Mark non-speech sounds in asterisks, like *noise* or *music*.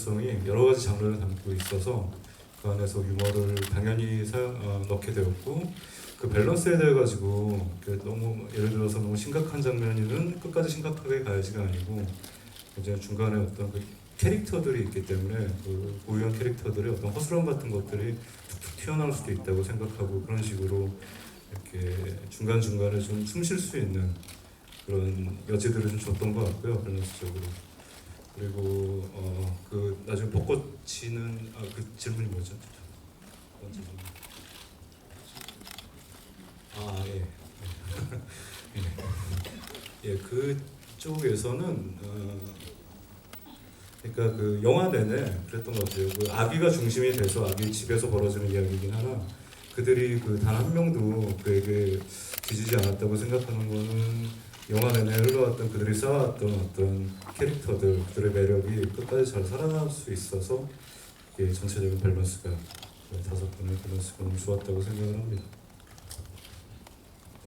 연출성이 여러 가지 장르를 담고 있어서 그 안에서 유머를 당연히 사용, 어, 넣게 되었고 그 밸런스에 대해 가지고 그 너무 예를 들어서 너무 심각한 장면이면 끝까지 심각하게 가야지가 아니고 이제 중간에 어떤 그 캐릭터들이 있기 때문에 그 고유한 캐릭터들의 어떤 허술함 같은 것들이 툭툭 튀어나올 수도 있다고 생각하고 그런 식으로 이렇게 중간 중간에 좀 숨 쉴 수 있는 그런 여지들을 좀 줬던 것 같고요 밸런스적으로. 그리고 어그 나중에 벚꽃이는 아 그 질문이 뭐죠? 질문? 아 예. *laughs* 예. 예, 그쪽에서는 어, 그러니까 그 영화 내내 그랬던 것 같아요. 그 아기가 중심이 돼서 아기 집에서 벌어지는 이야기이긴 하나 그들이 그 단 한 명도 그에게 뒤지지 않았다고 생각하는 거는 영화 내내 흘러왔던 그들이 쌓아왔던 어떤 캐릭터들 그들의 매력이 끝까지 잘 살아날 수 있어서 전체적인 밸런스가 그 다섯 분의 밸런스가 너무 좋았다고 생각을 합니다.